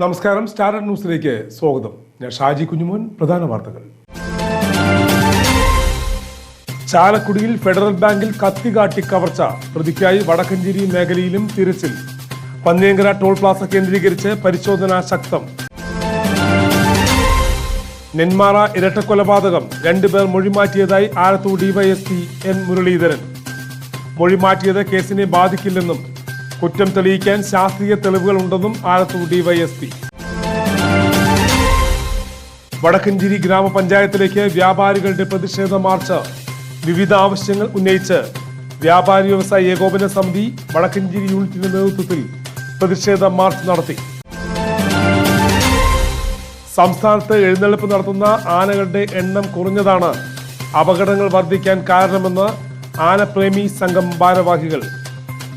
നമസ്കാരം. സ്റ്റാർഡ് ന്യൂസിലേക്ക് സ്വാഗതം. ഞാൻ ഷാജി കുഞ്ഞുമോൻ. പ്രധാന വാർത്തകൾ. ചാലക്കുടിയിൽ ഫെഡറൽ ബാങ്കിൽ കത്തി കാട്ടി കവർച്ച. പ്രതിക്കായി വടക്കഞ്ചേരി മേഖലയിലും തിരച്ചിൽ. പന്നിയങ്കര ടോൾ പ്ലാസ കേന്ദ്രീകരിച്ച് പരിശോധന ശക്തം. നെന്മാറ ഇരട്ടക്കൊലപാതകം. രണ്ടുപേർ മൊഴിമാറ്റിയതായി ആലത്തൂർ ഡിവൈഎസ്പി എൻ മുരളീധരൻ. മൊഴിമാറ്റിയത് കേസിനെ ബാധിക്കില്ലെന്നും കുറ്റം തെളിയിക്കാൻ ശാസ്ത്രീയ തെളിവുകൾ ഉണ്ടെന്നും ആലത്തൂർ ഡിവൈഎസ്പി. വടക്കഞ്ചേരി ഗ്രാമപഞ്ചായത്തിലേക്ക് വ്യാപാരികളുടെ പ്രതിഷേധ മാർച്ച്. വിവിധ ആവശ്യങ്ങൾ ഉന്നയിച്ച് വ്യാപാരി വ്യവസായ ഏകോപന സമിതി വടക്കഞ്ചേരി യൂണിറ്റിന്റെ നേതൃത്വത്തിൽ പ്രതിഷേധ മാർച്ച് നടത്തി. സംസ്ഥാനത്ത് എഴുന്നള്ളിപ്പ് നടത്തുന്ന ആനകളുടെ എണ്ണം കുറഞ്ഞതാണ്. അപകടങ്ങൾ വർദ്ധിക്കാൻ കാരണമെന്ന് ആനപ്രേമി സംഘം ഭാരവാഹികൾ.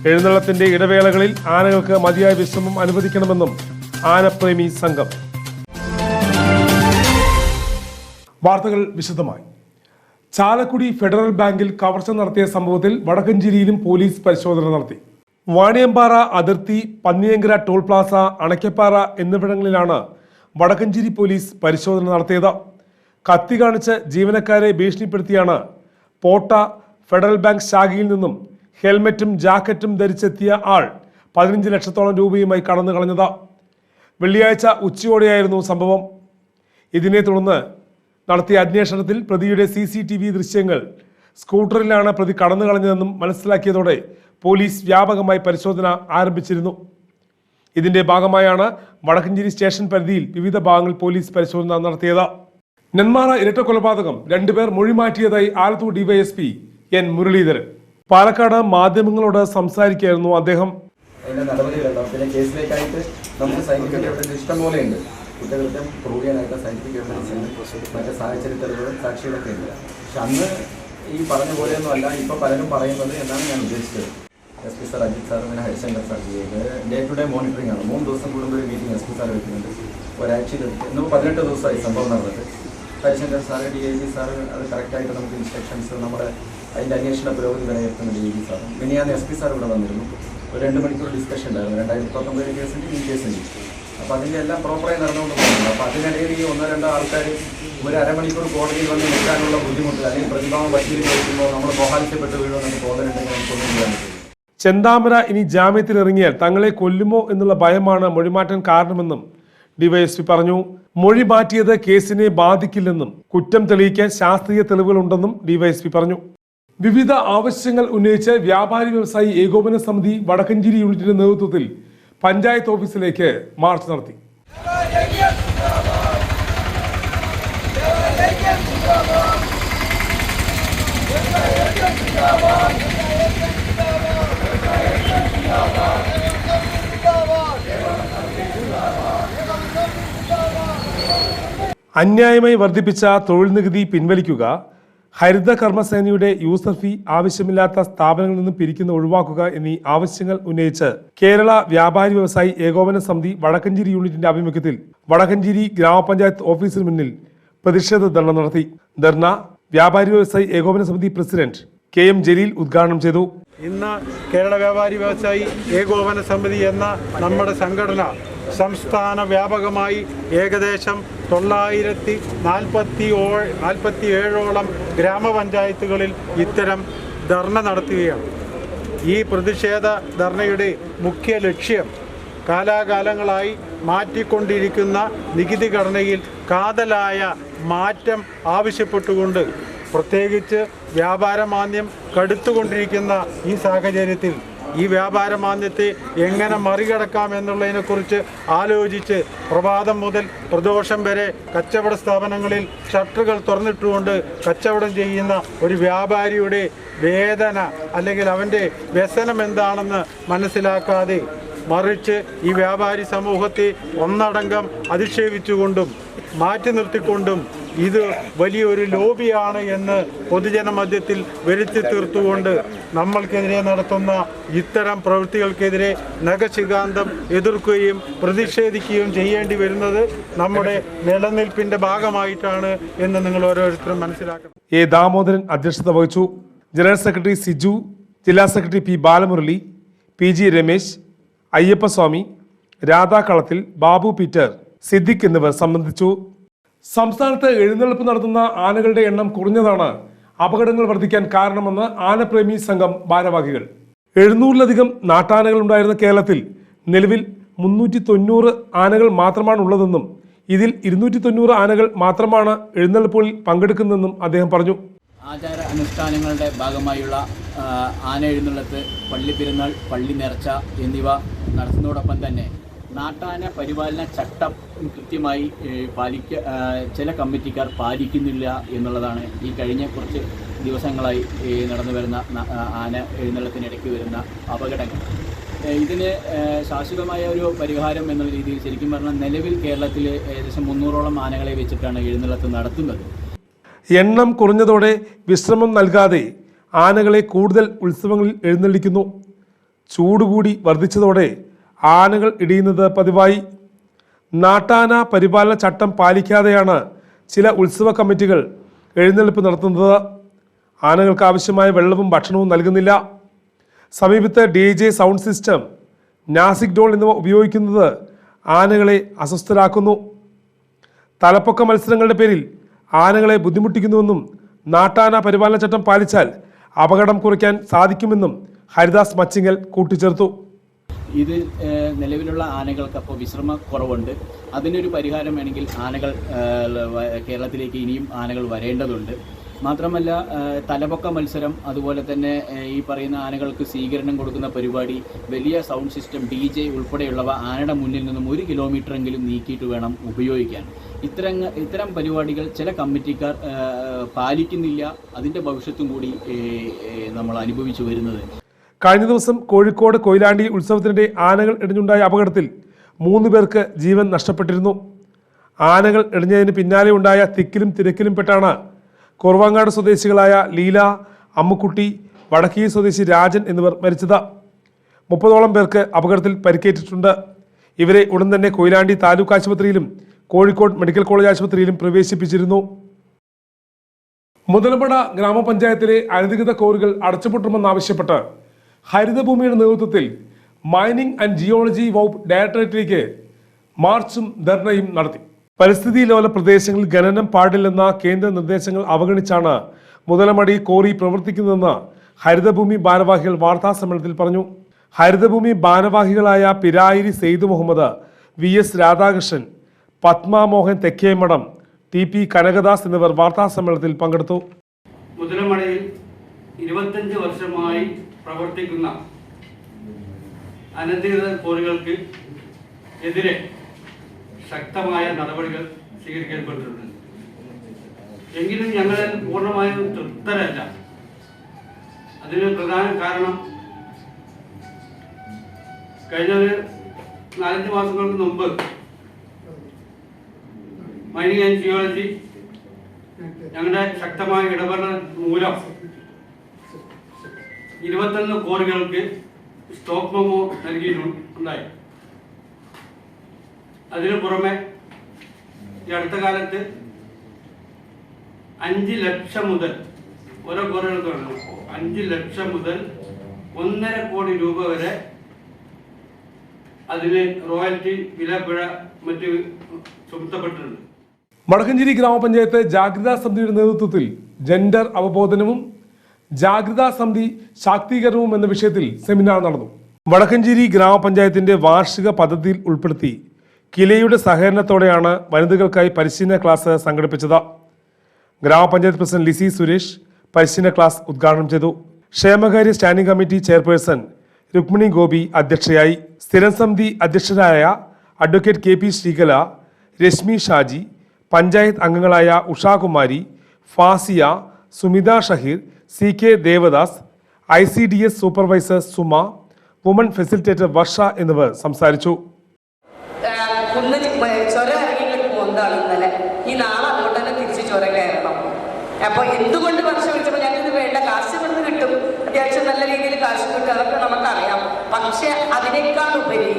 എഴുന്നള്ളത്തിന്റെ ഇടവേളകളിൽ ആനകൾക്ക് മതിയായ വിശ്രമം അനുവദിക്കണമെന്നും ആനപ്രേമി സംഘം. വാർത്തകൾ വിശദമായി. ചാലക്കുടി ഫെഡറൽ ബാങ്കിൽ കവർച്ച നടത്തിയ സംഭവത്തിൽ വടക്കഞ്ചേരിയിലും പോലീസ് പരിശോധന നടത്തി. വാണിയമ്പാറ അതിർത്തി പന്നിയങ്കര ടോൾ പ്ലാസ അണയ്ക്കപ്പാറ എന്നിവിടങ്ങളിലാണ് വടക്കഞ്ചേരി പോലീസ് പരിശോധന നടത്തിയത്. കത്തി കാണിച്ച് ജീവനക്കാരെ ഭീഷണിപ്പെടുത്തിയാണ് പോട്ട ഫെഡറൽ ബാങ്ക് ശാഖയിൽ നിന്നും ഹെൽമറ്റും ജാക്കറ്റും ധരിച്ചെത്തിയ ആൾ പതിനഞ്ച് ലക്ഷത്തോളം രൂപയുമായി കടന്നു കളഞ്ഞത് വെള്ളിയാഴ്ച ഉച്ചയോടെയായിരുന്നു സംഭവം. ഇതിനെ തുടർന്ന് നടത്തിയ അന്വേഷണത്തിൽ പ്രതിയുടെ സി സി ടി വി ദൃശ്യങ്ങൾ സ്കൂട്ടറിലാണ് പ്രതി കടന്നു കളഞ്ഞതെന്നും മനസ്സിലാക്കിയതോടെ പോലീസ് വ്യാപകമായി പരിശോധന ആരംഭിച്ചിരുന്നു. ഇതിന്റെ ഭാഗമായാണ് വടക്കഞ്ചേരി സ്റ്റേഷൻ പരിധിയിൽ വിവിധ ഭാഗങ്ങൾ പോലീസ് പരിശോധന നടത്തിയത്. നെന്മാറ ഇരട്ടക്കൊലപാതകം രണ്ടുപേർ മൊഴിമാറ്റിയതായി ആലത്തൂർ ഡിവൈഎസ്പി എൻ മുരളീധരൻ. പാലക്കാട് മാധ്യമങ്ങളോട് സംസാരിക്കുകയായിരുന്നു അദ്ദേഹം. അതിന്റെ നമുക്ക് ഉണ്ട്. ഉണ്ട്. ഈ പലരും പറയുന്നത് എന്നാണ് ഞാൻ ഉദ്ദേശിച്ചത്. Ajith Harishankar sir day to day monitoring ആണ്. മൂന്ന് ദിവസം ഒരു മീറ്റിംഗ് ദിവസമായി സംഭവം നടന്നിട്ട്. Harishankar sir D I G sir അത് കറക്റ്റായിട്ട് നമുക്ക് ഇൻസ്ട്രക്ഷൻസ് നമ്മുടെ അതിന്റെ അന്വേഷണ പുരോഗതി വിലയിരുത്തുന്ന ഡി ജി പിന്നെ ഞാൻ എസ് പി സാർ ഇവിടെ വന്നിരുന്നു. ഒരു രണ്ട് മണിക്കൂർ ഡിസ്കഷൻ ഉണ്ടായിരുന്നു. രണ്ടായിരത്തി പത്തൊമ്പത് കേസുണ്ട് ഈ കേസുണ്ട് അപ്പോൾ അതിന്റെ എല്ലാം പ്രോപ്പറായി നടന്നുകൊണ്ട് പോകുന്നുണ്ട്. അപ്പോൾ അതിനിടയിൽ ഈ ഒന്നോ രണ്ടോ ആൾക്കാർ ഒരു അരമണിക്കൂർ കോടതിയിൽ വന്ന് നിൽക്കാനുള്ള ബുദ്ധിമുട്ട് അല്ലെങ്കിൽ പ്രതിഭാവം വക്കീൽ ചോദിക്കുമ്പോൾ നമ്മൾ മോഹാലിച്ചപ്പെട്ട് വീഴുമെന്നൊക്കെ തോന്നലുണ്ടെങ്കിൽ നമുക്കൊന്നും ചെയ്യാൻ പറ്റില്ല. ചെന്താമര ഇനി ജാമ്യത്തിൽ ഇറങ്ങിയാൽ തങ്ങളെ കൊല്ലുമോ എന്നുള്ള ഭയമാണ് മൊഴിമാറ്റാൻ കാരണമെന്നും ഡിവൈഎസ്പി പറഞ്ഞു. മൊഴി മാറ്റിയത് കേസിനെ ബാധിക്കില്ലെന്നും കുറ്റം തെളിയിക്കാൻ ശാസ്ത്രീയ തെളിവുകളുണ്ടെന്നും ഡിവൈഎസ്പി പറഞ്ഞു. വിവിധ ആവശ്യങ്ങൾ ഉന്നയിച്ച് വ്യാപാരി വ്യവസായി ഏകോപന സമിതി വടക്കഞ്ചേരി യൂണിറ്റിന്റെ നേതൃത്വത്തിൽ പഞ്ചായത്ത് ഓഫീസിലേക്ക് മാർച്ച് നടത്തി. അന്യായമായി വർദ്ധിപ്പിച്ച തൊഴിൽ നികുതി പിൻവലിക്കുക ഹരിത കർമ്മസേനയുടെ യൂസർ ഫീ ആവശ്യമില്ലാത്ത സ്ഥാപനങ്ങളിൽ നിന്ന് പിരിക്കുന്ന ഒഴിവാക്കുക എന്നീ ആവശ്യങ്ങൾ ഉന്നയിച്ച് കേരള വ്യാപാരി വ്യവസായി ഏകോപന സമിതി വടക്കഞ്ചേരി യൂണിറ്റിന്റെ ആഭിമുഖ്യത്തിൽ വടക്കഞ്ചേരി ഗ്രാമപഞ്ചായത്ത് ഓഫീസിന് മുന്നിൽ പ്രതിഷേധ ധർണ നടത്തി. ധർണ വ്യാപാരി വ്യവസായി ഏകോപന സമിതി പ്രസിഡന്റ് കെ എം ജലീൽ ഉദ്ഘാടനം ചെയ്തു. ഇന്ന് കേരള വ്യാപാരി വ്യവസായി ഏകോപന സമിതി എന്ന നമ്മുടെ സംഘടന സംസ്ഥാന വ്യാപകമായി ഏകദേശം തൊള്ളായിരത്തി നാൽപ്പത്തി നാൽപ്പത്തി ഏഴോളം ഗ്രാമപഞ്ചായത്തുകളിൽ ഇത്തരം ധർണ നടത്തുകയാണ്. ഈ പ്രതിഷേധ ധർണയുടെ മുഖ്യ ലക്ഷ്യം കാലാകാലങ്ങളായി മാറ്റിക്കൊണ്ടിരിക്കുന്ന നികുതി ഘടനയിൽ കാതലായ മാറ്റം ആവശ്യപ്പെട്ടുകൊണ്ട് പ്രത്യേകിച്ച് വ്യാപാരമാന്ദ്യം കടുത്തുകൊണ്ടിരിക്കുന്ന ഈ സാഹചര്യത്തിൽ ഈ വ്യാപാര മാന്ദ്യത്തെ എങ്ങനെ മറികടക്കാം എന്നുള്ളതിനെക്കുറിച്ച് ആലോചിച്ച് പ്രഭാതം മുതൽ പ്രദോഷം വരെ കച്ചവട സ്ഥാപനങ്ങളിൽ ഷട്ടറുകൾ തുറന്നിട്ടുകൊണ്ട് കച്ചവടം ചെയ്യുന്ന ഒരു വ്യാപാരിയുടെ വേദന അല്ലെങ്കിൽ അവന്റെ വ്യസനം എന്താണെന്ന് മനസ്സിലാക്കാതെ മറിച്ച് ഈ വ്യാപാരി സമൂഹത്തെ ഒന്നടങ്കം അധിക്ഷേപിച്ചുകൊണ്ടും മാറ്റി നിർത്തിക്കൊണ്ടും ഇത് വലിയൊരു ലോബിയാണ് എന്ന് പൊതുജന മധ്യത്തിൽ വരുത്തി തീർത്തുകൊണ്ട് നമ്മൾക്കെതിരെ നടത്തുന്ന ഇത്തരം പ്രവൃത്തികൾക്കെതിരെ നഖശികാന്തം എതിർക്കുകയും പ്രതിഷേധിക്കുകയും ചെയ്യേണ്ടി വരുന്നത് നമ്മുടെ നിലനിൽപ്പിന്റെ ഭാഗമായിട്ടാണ് എന്ന് നിങ്ങൾ ഓരോരുത്തരും മനസ്സിലാക്കണം എ ദാമോദരൻ അധ്യക്ഷത വഹിച്ചു. ജനറൽ സെക്രട്ടറി സിജു ജില്ലാ secretary P Balamurali P G Ramesh Ayyappaswami രാധാകളത്തിൽ Babu Peter Siddique എന്നിവർ സംബന്ധിച്ചു. സംസ്ഥാനത്ത് എഴുന്നള്ളിപ്പ് നടത്തുന്ന ആനകളുടെ എണ്ണം കുറഞ്ഞതാണ്. അപകടങ്ങൾ വർദ്ധിക്കാൻ കാരണമെന്ന് ആനപ്രേമി സംഘം ഭാരവാഹികൾ. എഴുന്നൂറിലധികം നാട്ടാനകൾ ഉണ്ടായിരുന്ന കേരളത്തിൽ നിലവിൽ മുന്നൂറ്റി തൊണ്ണൂറ് ആനകൾ മാത്രമാണ് ഉള്ളതെന്നും ഇതിൽ ഇരുന്നൂറ്റി തൊണ്ണൂറ് ആനകൾ മാത്രമാണ് എഴുന്നള്ളിപ്പുകളിൽ പങ്കെടുക്കുന്നതെന്നും അദ്ദേഹം പറഞ്ഞു. ആചാര അനുഷ്ഠാനങ്ങളുടെ ഭാഗമായുള്ള ആന എഴുന്നള്ളത്ത് പള്ളി പെരുന്നാൾ പള്ളി നേർച്ച എന്നിവ നടത്തുന്നതോടൊപ്പം തന്നെ നാട്ടാന പരിപാലന ചട്ടം കൃത്യമായി പാലിക്ക ചില കമ്മിറ്റിക്കാർ പാലിക്കുന്നില്ല എന്നുള്ളതാണ് ഈ കഴിഞ്ഞ കുറച്ച് ദിവസങ്ങളായി നടന്നു വരുന്ന ആന എഴുന്നള്ളത്തിനിടയ്ക്ക് വരുന്ന അപകടങ്ങൾ. ഇതിന് ശാശ്വതമായ ഒരു പരിഹാരം എന്ന രീതിയിൽ ശരിക്കും പറഞ്ഞാൽ നിലവിൽ കേരളത്തിൽ ഏകദേശം മുന്നൂറോളം ആനകളെ വെച്ചിട്ടാണ് എഴുന്നള്ളത്ത് നടത്തുന്നത്. എണ്ണം കുറഞ്ഞതോടെ വിശ്രമം നൽകാതെ ആനകളെ കൂടുതൽ ഉത്സവങ്ങളിൽ എഴുന്നള്ളിക്കുന്നു. ചൂടുകൂടി വർദ്ധിച്ചതോടെ ആനകൾ ഇടിയുന്നത് പതിവായി. നാട്ടാന പരിപാലന ചട്ടം പാലിക്കാതെയാണ് ചില ഉത്സവ കമ്മിറ്റികൾ എഴുന്നള്ളിപ്പ് നടത്തുന്നത്. ആനകൾക്ക് ആവശ്യമായ വെള്ളവും ഭക്ഷണവും നൽകുന്നില്ല. സമീപത്തെ D J sound system Nashik dhol എന്നിവ ഉപയോഗിക്കുന്നത് ആനകളെ അസ്വസ്ഥരാക്കുന്നു. തലപ്പൊക്ക മത്സരങ്ങളുടെ പേരിൽ ആനകളെ ബുദ്ധിമുട്ടിക്കുന്നുവെന്നും നാട്ടാന പരിപാലന ചട്ടം പാലിച്ചാൽ അപകടം കുറയ്ക്കാൻ സാധിക്കുമെന്നും ഹരിദാസ് മച്ചിങ്ങൽ കൂട്ടിച്ചേർത്തു. ഇത് നിലവിലുള്ള ആനകൾക്ക് അപ്പോൾ വിശ്രമ കുറവുണ്ട് അതിനൊരു പരിഹാരം വേണമെങ്കിൽ ആനകൾ കേരളത്തിലേക്ക് ഇനിയും ആനകൾ വരേണ്ടതുണ്ട്. മാത്രമല്ല തലപൊക്ക മത്സരം അതുപോലെ തന്നെ ഈ പറയുന്ന ആനകൾക്ക് സ്വീകരണം കൊടുക്കുന്ന പരിപാടി വലിയ സൗണ്ട് സിസ്റ്റം ഡി ജെ ഉൾപ്പെടെയുള്ളവ ആനയുടെ മുന്നിൽ നിന്നും ഒരു കിലോമീറ്ററെങ്കിലും നീക്കിയിട്ട് വേണം ഉപയോഗിക്കാൻ. ഇത്തരം ഇത്തരം പരിപാടികൾ ചില കമ്മിറ്റിക്കാർ പാലിക്കുന്നില്ല. അതിന്റെ ഭവിഷ്യത്തും കൂടി നമ്മൾ അനുഭവിച്ചു വരുന്നത്. കഴിഞ്ഞ ദിവസം കോഴിക്കോട് കൊയിലാണ്ടി ഉത്സവത്തിനിടെ ആനകൾ ഇടിഞ്ഞുണ്ടായ അപകടത്തിൽ മൂന്ന് പേർക്ക് ജീവൻ നഷ്ടപ്പെട്ടിരുന്നു. ആനകൾ ഇടിഞ്ഞതിന് പിന്നാലെ ഉണ്ടായ തിക്കിലും തിരക്കിലും പെട്ടാണ് കുറവങ്ങാട് സ്വദേശികളായ ലീല അമ്മുക്കുട്ടി വടക്കേ സ്വദേശി രാജൻ എന്നിവർ മരിച്ചത്. മുപ്പതോളം പേർക്ക് അപകടത്തിൽ പരിക്കേറ്റിട്ടുണ്ട്. ഇവരെ ഉടൻ തന്നെ കൊയിലാണ്ടി താലൂക്ക് ആശുപത്രിയിലും കോഴിക്കോട് മെഡിക്കൽ കോളേജ് ആശുപത്രിയിലും പ്രവേശിപ്പിച്ചിരുന്നു. മുതലപ്പട ഗ്രാമപഞ്ചായത്തിലെ അനധികൃത കോറുകൾ അടച്ചുപൂട്ടണമെന്നാവശ്യപ്പെട്ട് ഹരിതഭൂമിയുടെ നേതൃത്വത്തിൽ മൈനിങ് ആൻഡ് ജിയോളജി വകുപ്പ് ഡയറക്ടറേറ്റിലേക്ക് മാർച്ചും ധർണയും നടത്തി. പരിസ്ഥിതി ലോല പ്രദേശങ്ങളിൽ ഖനനം പാടില്ലെന്ന കേന്ദ്ര നിർദ്ദേശങ്ങൾ അവഗണിച്ചാണ് മുതലമടി കോറി പ്രവർത്തിക്കുന്നതെന്ന് ഹരിതഭൂമി ഭാരവാഹികൾ വാർത്താ സമ്മേളനത്തിൽ പറഞ്ഞു. ഹരിതഭൂമി ഭാരവാഹികളായ Pirayiri Syed Muhammad V S Radhakrishnan Padmamohan Thekkemadom T P Kanakadas എന്നിവർ വാർത്താ സമ്മേളനത്തിൽ പങ്കെടുത്തു. മുതലമടയിൽ ഇരുപത്തഞ്ച് വർഷമായി പ്രവർത്തിക്കുന്ന അനധികൃത കോറികൾക്ക് എതിരെ ശക്തമായ നടപടികൾ സ്വീകരിക്കപ്പെട്ടിട്ടുണ്ട്. എങ്കിലും ഞങ്ങൾ പൂർണമായും തൃപ്തരല്ല. അതിന് പ്രധാന കാരണം കഴിഞ്ഞ ഒരു നാലഞ്ച് മാസങ്ങൾക്ക് മുമ്പ് മൈനിങ് ആൻഡ് ജിയോളജി ഞങ്ങളുടെ ശക്തമായ ഇടപെടൽ മൂലം ഇരുപത്തൊന്ന് കോറികൾക്ക് സ്റ്റോക്ക് മെമ്മോ നൽകിയിട്ടുണ്ടായി. അതിനു പുറമെ ഈ അടുത്ത കാലത്ത് അഞ്ച് ലക്ഷം മുതൽ ഓരോ കോറികൾക്ക് വേണം അഞ്ച് ലക്ഷം മുതൽ ഒന്നര കോടി രൂപ വരെ അതിന് റോയൽറ്റി വിലപ്പുഴ മറ്റ് ചുമത്തപ്പെട്ടിട്ടുണ്ട്. വടക്കഞ്ചേരി ഗ്രാമപഞ്ചായത്ത് ജാഗ്രതാ സമിതിയുടെ നേതൃത്വത്തിൽ ജെൻഡർ അവബോധനവും ജാഗ്രതാ സമിതി ശാക്തീകരണവും എന്ന വിഷയത്തിൽ സെമിനാർ നടന്നു. വടക്കഞ്ചേരി ഗ്രാമപഞ്ചായത്തിന്റെ വാർഷിക പദ്ധതിയിൽ ഉൾപ്പെടുത്തി കിലയുടെ സഹകരണത്തോടെയാണ് വനിതകൾക്കായി പരിശീലന ക്ലാസ് സംഘടിപ്പിച്ചത്. ഗ്രാമപഞ്ചായത്ത് പ്രസിഡന്റ് ലിസി സുരേഷ് പരിശീലന ക്ലാസ് ഉദ്ഘാടനം ചെയ്തു. ക്ഷേമകാര്യ standing committee chairperson Rukmini Gopi അധ്യക്ഷയായി. സ്ഥിരം സമിതി അധ്യക്ഷരായ advocate K P Sreekala Reshmi Shaji panchayat അംഗങ്ങളായ Ushakumari Fasiya Sumitha Shaheer C K Devadas I C D S supervisor Suma woman facilitator Varsha എന്നിവർ സംസാരിച്ചു. ഈ അപ്പോൾ വേണ്ട കിട്ടും? നല്ല അതിനേക്കാൾ ഉപരി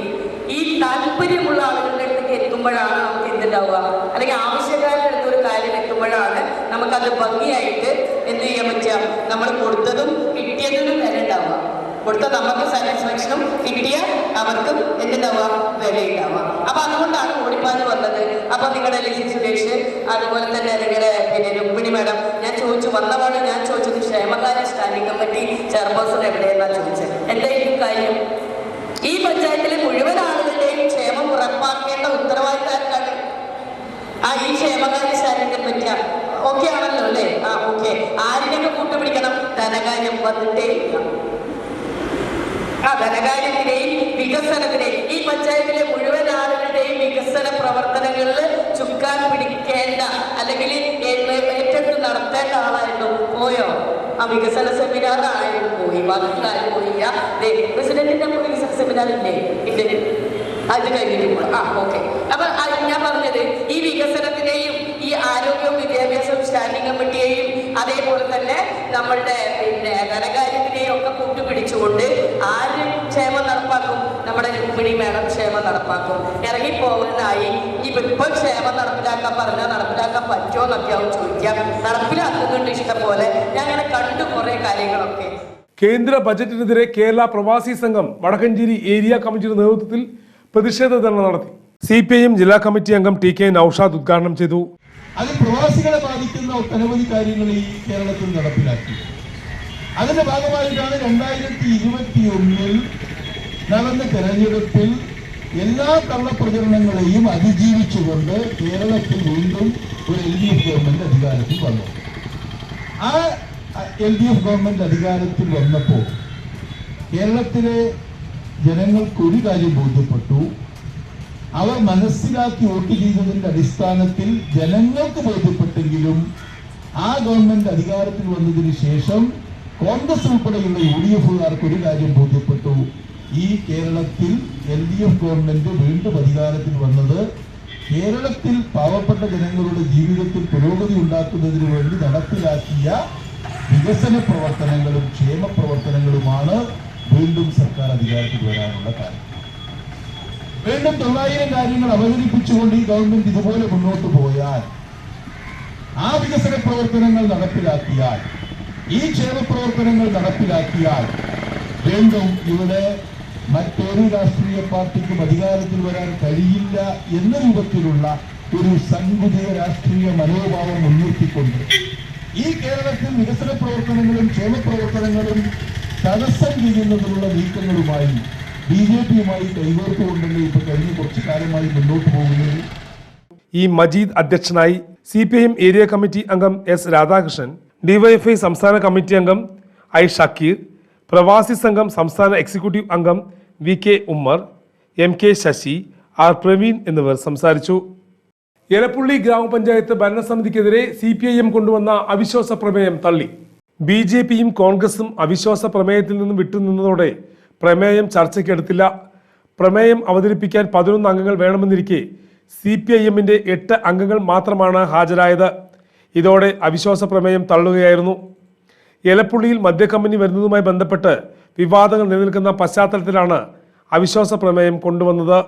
ഈ താല്പര്യമുള്ള ആളുകളുടെ അടുത്തേക്ക് എത്തുമ്പോഴാണ് നമുക്ക് എന്തുണ്ടാവുക? അല്ലെങ്കിൽ ആവശ്യക്കാരുടെ അടുത്ത് ഒരു കാര്യം എത്തുമ്പോഴാണ് നമുക്കത് ഭംഗിയായിട്ട് എന്ത് ചെയ്യാൻ പറ്റുക നമ്മൾ കൊടുത്തതും കിട്ടിയതിനും വില ഉണ്ടാവുക. കൊടുത്ത നമുക്ക് സാറ്റിസ്ഫാക്ഷനും കിട്ടിയ അവർക്കും എന്തുണ്ടാവുക വില ഉണ്ടാവുക. അപ്പൊ അതുകൊണ്ടാണ് ഓടിപ്പാന്ന് വന്നത്. അപ്പൊ നിങ്ങളുടെ ലിസി സുരേഷ് അതുപോലെ തന്നെ നിങ്ങളുടെ പിന്നെ രുക്മിണി മാഡം ഞാൻ ചോദിച്ചു വന്നപാട് ഞാൻ ചോദിച്ചത് ക്ഷേമകാര്യ സ്റ്റാൻഡിംഗ് കമ്മിറ്റി ചെയർപേഴ്സൺ എവിടെയെന്നാ ചോദിച്ചത്. എന്തായിരിക്കും കാര്യം? ഈ പഞ്ചായത്തിലെ മുഴുവൻ ആളുകളുടെയും ക്ഷേമം ഉറപ്പാക്കേണ്ട ഉത്തരവാദിത്തക്കാണ് ആ ഈ ക്ഷേമകാര്യ സ്റ്റാൻഡിംഗ് കമ്മിറ്റി ഓക്കെ ആണല്ലോ അല്ലേ? ആ ഓക്കെ. ആരിനൊക്കെ കൂട്ടുപിടിക്കണം? ധനകാര്യം വന്നിട്ടേ ഇല്ല. ആ ധനകാര്യത്തിന്റെയും വികസനത്തിന്റെയും ഈ പഞ്ചായത്തിലെ മുഴുവൻ ആളുകളുടെയും വികസന പ്രവർത്തനങ്ങളിൽ ചുക്കാൻ പിടിക്കേണ്ട അല്ലെങ്കിൽ ഏറ്റെടുത്ത് നടത്തേണ്ട ആളായിരുന്നു. പോയോ? ആ വികസന സെമിനാർ പോയി ബാക്കി ആരും പോയില്ല പ്രസിഡന്റിന്റെ വികസന സെമിനാർ ഇല്ലേ? ഉണ്ട് അത് കഴിഞ്ഞിട്ട് ആ ഓക്കെ. അപ്പൊ ഞാൻ പറഞ്ഞത് ഈ വികസനത്തിന് സ്റ്റാൻഡിംഗ് കമ്മിറ്റിയെയും അതേപോലെ തന്നെ നമ്മളുടെ പിന്നെ ധനകാര്യത്തിനെയും ഒക്കെ കൂട്ടുപിടിച്ചുകൊണ്ട് ആര് ക്ഷേമം നടപ്പാക്കും. നമ്മുടെ രുക്മിണി മേഡം ക്ഷേമം നടപ്പാക്കും. ഇറങ്ങിപ്പോകുന്നതായി ഇപ്പൊ ഇപ്പൊ ക്ഷേമം നടപ്പിലാക്കാൻ പറഞ്ഞാൽ നടപ്പിലാക്കാൻ പറ്റുമോ എന്നൊക്കെ അവൻ ചോദിക്കാം. നടപ്പിലാക്കുന്നുണ്ട് ഇഷ്ടം പോലെ ഞാൻ അങ്ങനെ കണ്ടു കുറെ കാര്യങ്ങളൊക്കെ. കേന്ദ്ര ബജറ്റിനെതിരെ കേരള പ്രവാസി സംഘം വടക്കഞ്ചേരി ഏരിയ കമ്മിറ്റിയുടെ നേതൃത്വത്തിൽ പ്രതിഷേധ ധർണ നടത്തി. സി പി ഐ എം ജില്ലാ കമ്മിറ്റി അംഗം ടി കെ നൌഷാദ് ഉദ്ഘാടനം ചെയ്തു. അത് പ്രവാസികളെ ബാധിക്കുന്ന. ഒട്ടനവധി കാര്യങ്ങൾ ഈ കേരളത്തിൽ നടപ്പിലാക്കി. അതിന്റെ ഭാഗമായിട്ടാണ് രണ്ടായിരത്തി ഇരുപത്തി ഒന്നിൽ നടന്ന തെരഞ്ഞെടുപ്പിൽ എല്ലാ കള്ളപ്രചരണങ്ങളെയും അതിജീവിച്ചുകൊണ്ട് കേരളത്തിൽ വീണ്ടും ഒരു എൽ ഡി എഫ് ഗവൺമെന്റ് അധികാരത്തിൽ വന്നു. ആ എൽ ഡി എഫ് ഗവൺമെന്റ് അധികാരത്തിൽ വന്നപ്പോൾ കേരളത്തിലെ ജനങ്ങൾക്ക് ഒരു കാര്യം ബോധ്യപ്പെട്ടു. അവർ മനസ്സിലാക്കി വോട്ട് ചെയ്തതിന്റെ അടിസ്ഥാനത്തിൽ ജനങ്ങൾക്ക് ബോധ്യപ്പെട്ടെങ്കിലും ആ ഗവൺമെന്റ് അധികാരത്തിൽ വന്നതിന് ശേഷം കോൺഗ്രസ് ഉൾപ്പെടെയുള്ള യു ഡി എഫുകാർക്ക് ഒരു കാര്യം ബോധ്യപ്പെട്ടു. ഈ കേരളത്തിൽ എൽ ഡി എഫ് ഗവൺമെന്റ് വീണ്ടും അധികാരത്തിൽ വന്നത് കേരളത്തിൽ പാവപ്പെട്ട ജനങ്ങളുടെ ജീവിതത്തിൽ പുരോഗതി ഉണ്ടാക്കുന്നതിന് വേണ്ടി നടപ്പിലാക്കിയ വികസന പ്രവർത്തനങ്ങളും ക്ഷേമ പ്രവർത്തനങ്ങളുമാണ് വീണ്ടും സർക്കാർ അധികാരത്തിൽ വരാനുള്ള കാര്യം വീണ്ടും തൊള്ളായിരം കാര്യങ്ങൾ അവതരിപ്പിച്ചുകൊണ്ട് ഈ ഗവൺമെന്റ് ഇതുപോലെ മുന്നോട്ട് പോയാൽ ആ വികസന പ്രവർത്തനങ്ങൾ നടപ്പിലാക്കിയാൽ ഈ ക്ഷേമ പ്രവർത്തനങ്ങൾ നടപ്പിലാക്കിയാൽ വീണ്ടും ഇവിടെ മറ്റൊരു രാഷ്ട്രീയ പാർട്ടിക്കും അധികാരത്തിൽ വരാൻ കഴിയില്ല എന്ന രൂപത്തിലുള്ള ഒരു സങ്കുചിത രാഷ്ട്രീയ മനോഭാവം മുൻനിർത്തിക്കൊണ്ട് ഈ കേരളത്തിൽ വികസന പ്രവർത്തനങ്ങളും ക്ഷേമ പ്രവർത്തനങ്ങളും തടസ്സം ചെയ്യുന്നതിനുള്ള നീക്കങ്ങളുമായി ബി ജെ പിയുമായി കൈകോർത്തുകൊണ്ടല്ലേ ഇപ്പൊ കഴിഞ്ഞ കുറച്ചു കാലമായി മുന്നോട്ട് പോകുന്നത് ഈ മജീദ് അധ്യക്ഷനായി C P I M area committee അംഗം എസ് രാധാകൃഷ്ണൻ ഡിവൈഎഫ്ഐ സംസ്ഥാന കമ്മിറ്റി അംഗം ഐ ഷക്കീർ പ്രവാസി സംഘം സംസ്ഥാന എക്സിക്യൂട്ടീവ് അംഗം V K Ummer M K Sasi R Praveen എന്നിവർ സംസാരിച്ചു. എലപ്പുള്ളി ഗ്രാമപഞ്ചായത്ത് ഭരണസമിതിക്കെതിരെ സി പി ഐ എം കൊണ്ടുവന്ന അവിശ്വാസ പ്രമേയം തള്ളി. ബി ജെ പിയും കോൺഗ്രസും അവിശ്വാസ പ്രമേയത്തിൽ നിന്നും വിട്ടുനിന്നതോടെ പ്രമേയം ചർച്ചയ്ക്കെടുത്തില്ല പ്രമേയം അവതരിപ്പിക്കാൻ പതിനൊന്ന് അംഗങ്ങൾ വേണമെന്നിരിക്കെ സി പി ഐ എമ്മിന്റെ എട്ട് അംഗങ്ങൾ മാത്രമാണ് ഹാജരായത്. ഇതോടെ അവിശ്വാസ പ്രമേയം തള്ളുകയായിരുന്നു. എലപ്പുള്ളിയിൽ മദ്യക്കമ്പനി വരുന്നതുമായി ബന്ധപ്പെട്ട് വിവാദങ്ങൾ നിലനിൽക്കുന്ന പശ്ചാത്തലത്തിലാണ് അവിശ്വാസ പ്രമേയം കൊണ്ടുവന്നത്.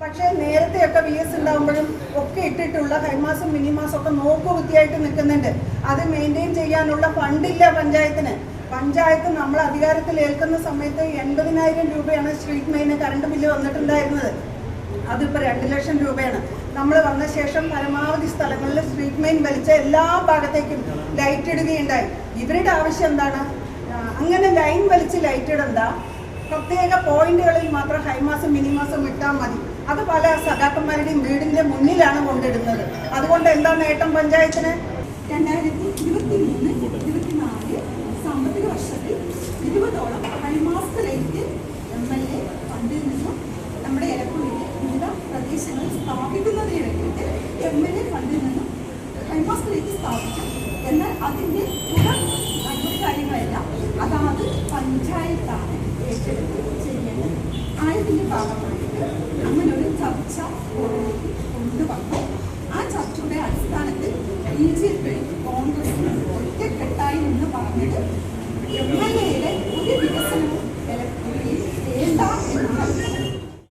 പക്ഷേ നേരത്തെയൊക്കെ വി എസ് ഉണ്ടാകുമ്പോഴും ഒക്കെ ഇട്ടിട്ടുള്ള കൈമാസം മിനിമാസം ഒക്കെ നോക്കുവൃത്തിയായിട്ട് നിൽക്കുന്നുണ്ട്. അത് മെയിന്റെയിൻ ചെയ്യാനുള്ള ഫണ്ടില്ല പഞ്ചായത്തിന്. പഞ്ചായത്ത് നമ്മൾ അധികാരത്തിൽ ഏൽക്കുന്ന സമയത്ത് എൺപതിനായിരം രൂപയാണ് സ്ട്രീറ്റ് മെയിന് കറണ്ട് ബില്ല് വന്നിട്ടുണ്ടായിരുന്നത്. അതിപ്പോൾ രണ്ട് ലക്ഷം രൂപയാണ്. നമ്മൾ വന്ന ശേഷം പരമാവധി സ്ഥലങ്ങളിൽ സ്ട്രീറ്റ് മെയിൻ വലിച്ച എല്ലാ ഭാഗത്തേക്കും ലൈറ്റ് ഇടുകയുണ്ടായി. ഇവരുടെ ആവശ്യം എന്താണ്? അങ്ങനെ ലൈൻ വലിച്ച് ലൈറ്റ് ഇടണ്ട. പ്രത്യേക പോയിന്റുകളിൽ മാത്രം ഹൈമാസം മിനിമാസം ഇട്ടാൽ മതി. അത് പല സഖാക്കന്മാരുടെയും വീടിന്റെ മുന്നിലാണ് കൊണ്ടിടുന്നത്. അതുകൊണ്ട് എന്താ നേട്ടം പഞ്ചായത്തിന്? രണ്ടായിരത്തി ഇരുപത്തി മൂന്ന് സാമ്പത്തിക വർഷത്തിൽ ഇരുപതോളം ഹൈമാസ്കലൈറ്റ് എം എൽ എ ഫണ്ടിൽ നിന്നും നമ്മുടെ എലപ്പുള്ളിയിലെ വിവിധ പ്രദേശങ്ങളിൽ സ്ഥാപിക്കുന്നതിന് വേണ്ടിയിട്ട് എം എൽ എ ഫണ്ടിൽ നിന്നും ഹെഡ്മാസ്റ്ററിലേക്ക് സ്ഥാപിച്ചു. എന്നാൽ അതിന്റെ തുടർ നടപടി കാര്യങ്ങളെല്ലാം അതാത് പഞ്ചായത്താണ് ഏറ്റെടുത്ത് ചെയ്യേണ്ടത്. ആയതിന്റെ ഭാഗമായിട്ട് അങ്ങനൊരു ചർച്ച കൊണ്ടുവന്നു. ആ ചർച്ചയുടെ അടിസ്ഥാനത്തിൽ ബി ജെ പി കോൺഗ്രസ് ഒറ്റക്കെട്ടായി എന്ന് പറഞ്ഞിട്ട് എം എൽ എയുടെ ഒരു വികസന